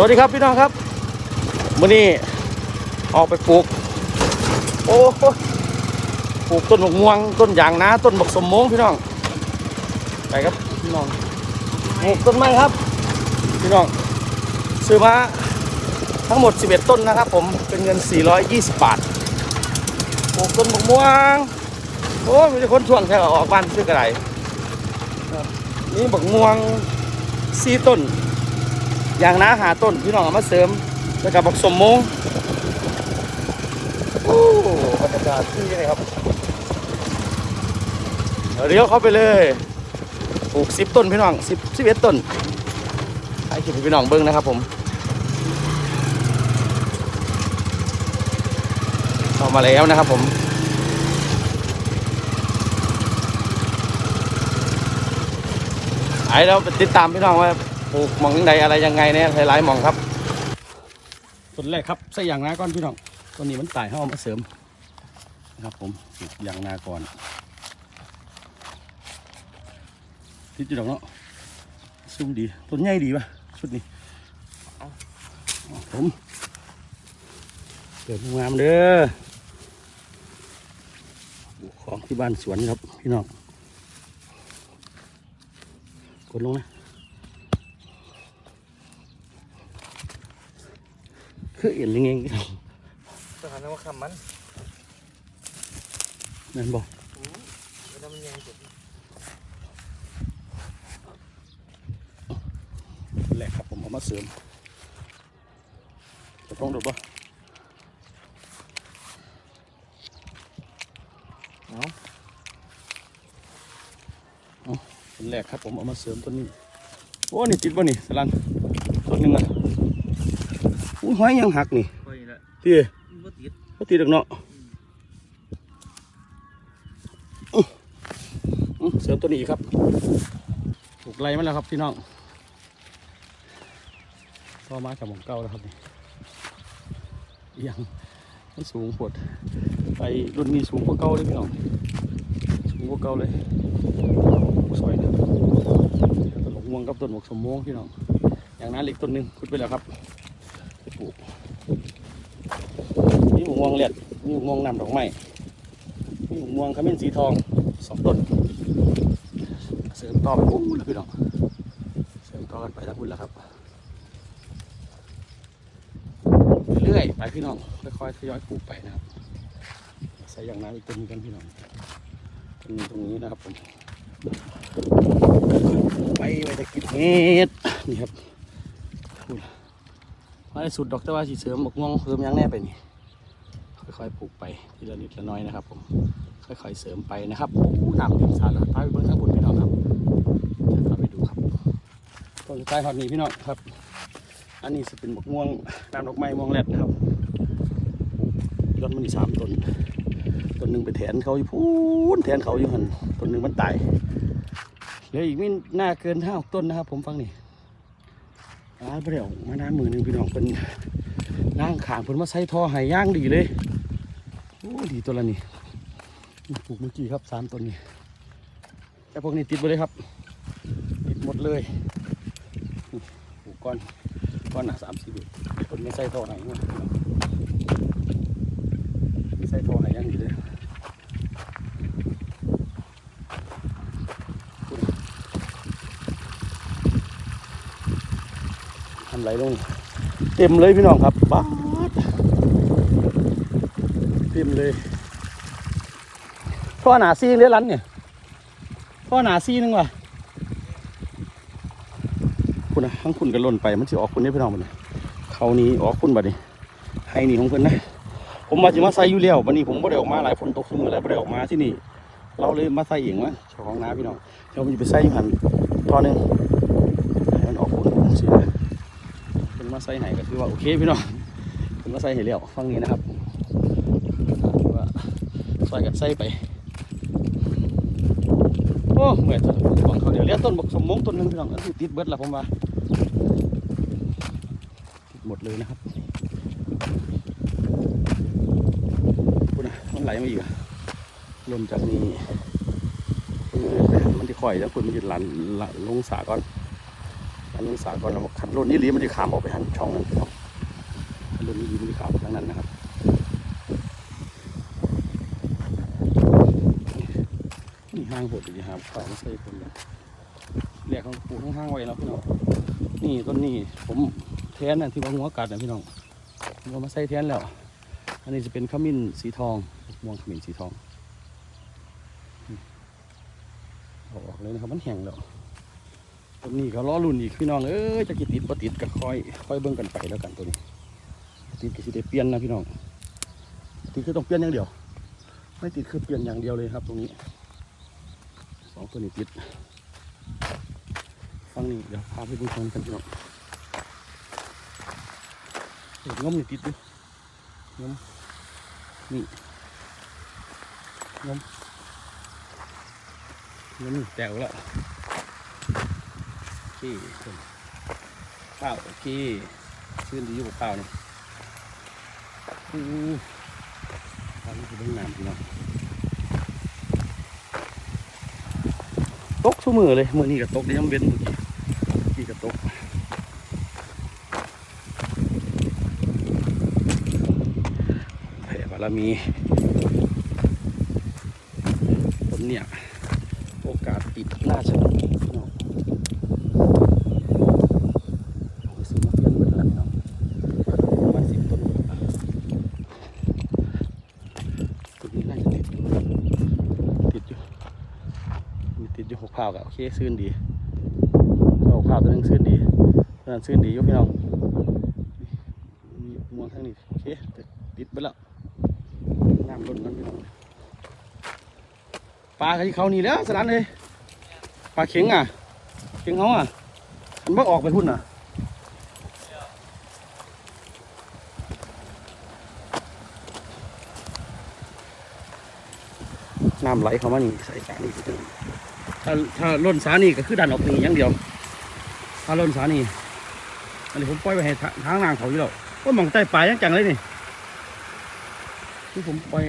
สวัสดีครับพี่น้องครับวันนี้ออกไปปลูก โอ้โหปลูกต้นมะม่วงต้นยางนาต้นบักสมมงพี่น้องไปครับพี่น้องปลูกต้นไม้ครับ พี่น้องซื้อมาทั้งหมด 11 ต้นนะครับ ผมเป็นเงิน 420 บาทปลูกต้นมะม่วงโอ้มีคนช่วงแค่ออกบ้านซื้อกระไรนี่บักม่วงสี่ต้น อย่างน้าหาต้นพี่น้องเอามาเสริมแล้วกับบักสมมงโอ้บรรยากาศที่นี่ครับเดี๋ยวเข้าไปเลยปลูกสิบต้นพี่น้องสิบสิบเอ็ดต้นให้คลิปให้พี่น้องเบิ้งนะครับผมเข้ามาแล้วนะครับผมไอ้เราไปติดตามพี่น้องว่า ปลูกหม่องใดอะไรยังไงเนี่ยหลายๆหม่องครับต้นแรกครับใส่ยางนาก่อนพี่น้องต้นนี้มันตายเขาเอามาเสริมนะครับผมปลูกยางนาก่อนทิศจุดอกเนาะซุ่มดีต้นใหญ่ดีป่ะชุดนี้ผมเกิดงามเด้อของที่บ้านสวนครับพี่น้องกดลงนะ คือเอ็นยังไงสถานะว่าคำมันนั่นบอกเวลามันยังสุดแหละครับผมเอามาเสริมจะต้องดูป่ะเนาะต้นแรกครับผมเอามาเสริมต้นนี้โอ้นี่ติดป่ะนี่สลันต้นหนึ่งอะ อุ้ยหอยยังหักนี่ค่อยละพี่มันบ่ติดก็ติดดอกเนาะอื้ออื้อเสริมตัวนี้อีกครับปลูกไรมันแล้วครับพี่น้องก็มาจากหมองเก้าแล้วครับนี่เอียงมันสูงปวดไปรุ่นนี้สูงกว่าเก่าเลยพี่น้องสูงกว่าเก่าเลยสวยนะต้นหมกม่วงกับต้นหมกสมม่วงพี่น้องอย่างนั้นเล็กต้นหนึ่งขุดไปแล้วครับไปปลูก มีหมูม่วงเลียดมีหมูม่วงนำดอกไม้มีหมูม่วงขมิ้นสีทองสองต้น เสริมต่อไปปุ๊บแล้วพี่น้องเสริมต่อกันไปทั้งพุ่นแล้วครับเรื่อยไปพี่น้องค่อยๆทยอยปลูกไปนะครับใส่อย่างน้ำอีกต้นนึงกันพี่น้องต้นนี้ตรงนี้นะครับผมไปไปตะกิดเม็ดนี่ครับพูดมาได้สุดดอกแต่ว่าสีเสริมหมกม่วงเสริมยังแน่ไปนี่ ค่อยๆปลูกไปทีละนิดละน้อยนะครับ ผมค่อยๆเสริมไปนะครับอู้น้ำเต็มสาแล้วพาไปเบิ่งข้างบนพี่น้องครับจะพาไปดูครับต้นสุดท้ายครับนี่พี่น้องครับ อันนี้จะเป็นหมกม่วงน้ำดอกไม้ม่วงแรดนะครับยอดมันอีกสามต้นต้นหนึ่งไปแทนเขาอยู่พูนแทนเขาอยู่หันต้นหนึ่งมันตายเหลืออีกไม่น่าเกินห้าต้นนะครับ ผมฟังนี่อ้าวเดี๋ยวมาน้ำมือหนึ่งพี่น้องเป็นล่างขางเพิ่นมาใส่ท่อหายย่างดีเลย อ้ดีตัวละนี่ปลูกเมื่อกี้ครับสามต้นนี่แต่พวกนี้ติดไปเลยครับ ติดหมดเลยปลูกก้อนก้อนหนาสามสิบคนไม่ใส่ท่อไหนไม่ใส่ท่อไหนย่างดีเลยทำไรลงเต็มเลยพี่น้องครับบ้า ต็มเลยท่อหนาซีเลี้ยรันเนี่ยท่อหนาซีนึงว่ะคุณนะทั้งคุณกันล่นไปมันจะออกคุณได้พี่น้องมันยเขานี้ออกคุณบัดนี้ให้นี่ของเพิ่นนะ ผมมาจะมาใส่อยู่แล้ววันนี้ผมไม่ได้ออกมาหลายฝนตกซึมอะไรไม่ได้ออกมาที่นี่ เราเลยมาใส่เองวะเจ้าของน้าพี่น้องเดี๋ยวผมจะไปใส่อยู่หันท่อหนึงให้มันออกคุณสินะเป็นมาใส่ไหนก็คือว่าโอเคพี่น้องเป็นมาใส่ให้แล้วฟังนี้นะครับว่า ใส่กันใส่ไป โอ้เหมือยจังของเขาเดี๋ยวเลี้ยต้นบกสมมงต้นหนึงพี่น้องอันนี้ติดเบิดละผมว่าติดหมดเลยนะครับพูดนะมันไหลมาอีกอะลมจากนี้มันจะข่อยแล้วคุณมันจะหลันลลงสาก่อนอันนี้สากลเราขันรุ่นนี้ลีมันจะขามออกไปหันช่องนั้นครับขันรุ่นนี้ลีมันจะขามไปทางนั้นนะครับนี่ห้างโหดอยู่ครับขาวมาใส่คนเลยเรียกของปูข้างๆไว้แล้วพี่น้องนี่ต้นนี้ผมแทนน่ะที่ว่าหัวกัดนะพี่น้องผมเอามาใส่แทนแล้ว อันนี้จะเป็นขมิ้นสีทองม่วงขมิ้นสีทองออกเลยนะครับมันแห้งแล้วตัวนี้ก็ล้อรุ่นอีกพี่น้องเอ้ยจะกี่ติดปติดก็ค่อยค่อยเบิ่งกันไปแล้วกันตัวนี้ติดก็สิได้เปลี่ยนนะพี่น้องติดคือต้องเปลี่ยนอย่างเดียว ไม่ติดคือเปลี่ยนอย่างเดียวเลยครับตรงนี้ องตัวนี้ติดฟังนี่เดี๋ยวพาไปดูชมกันพี่น้องงมนี่ติดด้วยงมนี่งมงมแตกแล้วโอเคข้าวโอเคชื่นดีอยู่กับข้าวนี่อู้ข้าวนี่คือเบื้องน้ำพี่น้อง ตกชั่มือเลยมือนี่กับตกได้ยังเว้นมื่อกี้เมื่อกี้ก็ตกแผ่บารมีต้นเนี่ยโอกาสติดน่าจะมีพี่น้อง ไปซื้อมาเปลี่ยนเบิดแล้วพี่น้องประมาณสิบต้นต้นนี้น่าจะติดอยู่ติดอยู่มี ข้าวกับโอเคซื่นดีเอาหกข้าวตัวนึงซื่นดีตัวนั้นซื่นดีอยู่พี่น้องมีม่วงทั้งนี้โอเคติดไปแล้วน้ำล้นนั่นพี่น้องปลาที่เขานี่แล้วสลันเลยปลาเข็งอะเข็งเขาอะมันบ่ออกไปพุ่นอะน้ำไหลเข้ามานี่ใส่สานี่ ถ้าถ้าล้นสานี่ก็คือดันออกนี่อย่างเดียว ถ้าล้นสานี่อันนี้ผมปล่อยไปให้ทางนางเขาอยู่แล้วก็มองใต้ปลายยังจังเลยนี่ที่ผมปล่อย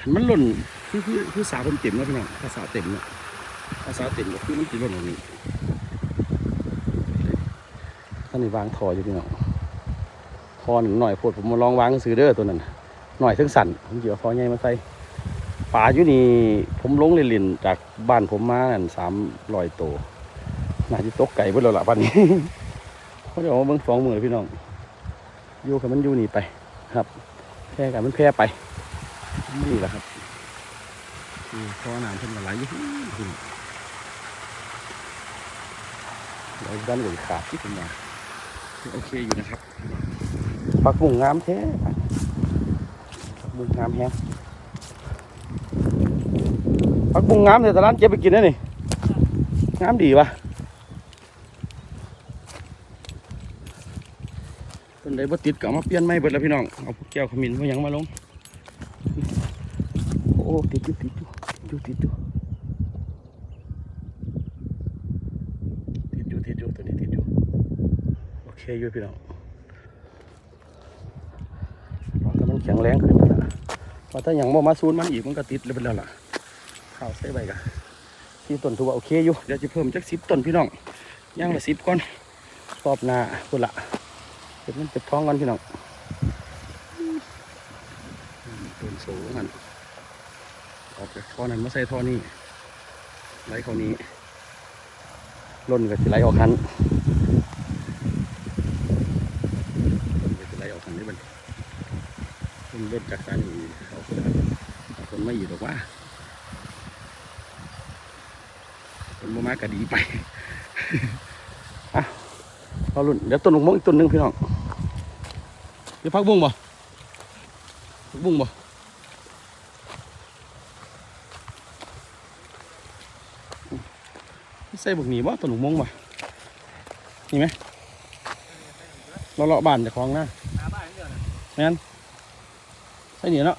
หันมันล้นคือคือคือสาผมเต็มแล้วพี่น้องถ้าสาเต็มเนี่ยถ้าสาเต็มก็คือมันติล้นออกนี่ท่านนี่วางทออยู่พี่น้องทอหนึ่งหน่อยโพดผมมาลองวางซื้อเด้อตัวนั้นน่ะหน่อยถึงสั่นผมเดี๋ยวทอใหญ่มาใส่ ป่าอยู่นี่ผมลงเล่นๆจากบ้านผมมานั่นสามรอยโตวน่าจะตกไก่เบิดแล้วล่ะบ้านนี้เขาจะเอามาเบิ่งสองมือพี่น้องอยู่กับมันอยู่นี่ไปครับแพร่กันมันแพร่ไปนี่แหละครับนี่พอน้ำเพิ่นก็ไหลยู่พี่น้องเราด้านหลังขาดที่ผมมาโอเคอยู่นะครับปักบุ่งงามแท้ปักบุ่งงามแฮะ ผักบุ้งงามเนี่ยตลาดเก็บไปกินได้นี่งามดีปะเป็นไดบ่ติดก็มาเปลี่ยนใหม่เบิดแล้วพี่น้อง เอาพวกแก้วขมิ้นพวกหยังมาลง โอ้ติดอยู่ติดอยู่ติดอยู่ติดอยู่ติดอยู่ติดอยู่ตัวนี้ติดอยู่โอเคอยู่พี่น้องมันกำลังแข็งแรงขึ้นแล้วนะว่าถ้าหยังบ่มาซูนมันอีกมันก็ติดเลยเป็นแล้วล่ะ ข้าวใส่ใบกะที่ต้นถือว่าโอเคอยู่เดี๋ยวจะเพิ่มจักสิบต้นพี่น้องย่างละสิบก่อนรอบหน้าพุ่นละเก็บมันเก็บท้องกันพี่น้องต้นสูงมันออกจากท่อนั้นมาใส่ท่อนี้ไหลเข้านี้ล้นก็จะไหลออกหันล้นก็จะไหลออกหันด้บันี้ล้นล้นจากสายนี้เขาคนละเอาคนไม่อยู่หรอกว่า ต้นมะมากก็ดีไปอะเอาลุ่นเดี๋ยวต้นมะม่วงอีกต้นหนึ่งพี่น้องเดี๋ยวพักบุ้งบ่พักบุ้งบ่ใส่บุกหนีบ่ต้นมะม่วงบ่นี่ไหมเราเลาะบ้านเจากของนะหาบ้านเดียวนะงั้นใส่เหนียวเนาะ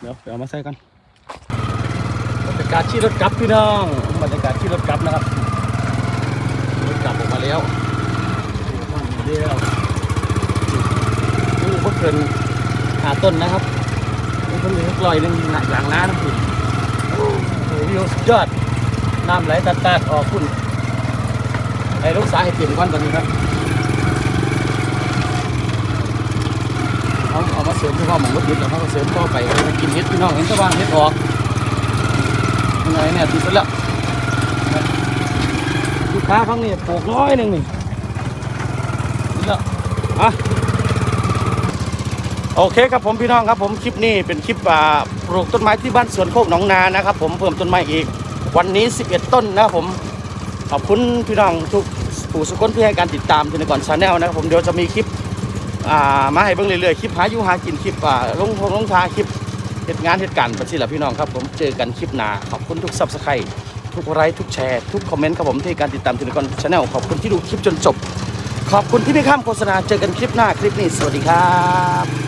เดี๋ยวไปเอามาใส่กันบรรยากาศที่รถกลับพี่น้อง บรรยากาศที่รถกลับนะครับรถกลับออกมาแล้วมาแล้วนี่ก็เกินหาต้นนะครับนี่ก็มีสักลอยหนึงหนักหลังน้ำคุณโอ้โหวิวสุดยอดน้ำไหลตัดๆออกคุณไหลอ้ลูกสาวให้เปลี่ยนก้อนตอนนี้ครับเอาเอามาเสริมที่พ่อหมองรถยึดแล้วเขาก็เสริมต่อไปเอาไปกินเห็ดพี่น้องเห็นแตะวางเห็ดออกยังไงเนี่ยติดไปแล้วลูก ค้าฟังนี่ปลูกร้อยหนึ่งนี่ติดแล้วอะโอเคครับผมพี่น้องครับผมคลิปนี้เป็นคลิปอ่าปลูกต้นไม้ที่บ้านสวนโคกหนองนานะครับ ผมเพิ่มต้นไม้อีก วันนี้ 11 ต้นนะครับผมขอบคุณพี่น้องทุกผู้สุคนที่ให้การติดตามทีนก่อนชาแนลนะครับผมเดี๋ยวจะมีคลิปอ่ามาให้เบิ่งเรื่อยๆคลิปหาอยู่หากินคลิปอ่าลงทงลงทาคลิปเหตุงานเหตุการณ์ไปสิละพี่น้องครับผมเจอกันคลิปหน้าขอบคุณทุกซับสไครต์ ทุกไลค์ทุกแชร์ ทุกคอมเมนต์ครับผมที่ให้การติดตามทีนก่อนชาแนลขอบคุณที่ดูคลิปจนจบ ขอบคุณที่ไม่ข้ามโฆษณาเจอกันคลิปหน้าคลิปนี้ สวัสดีครับ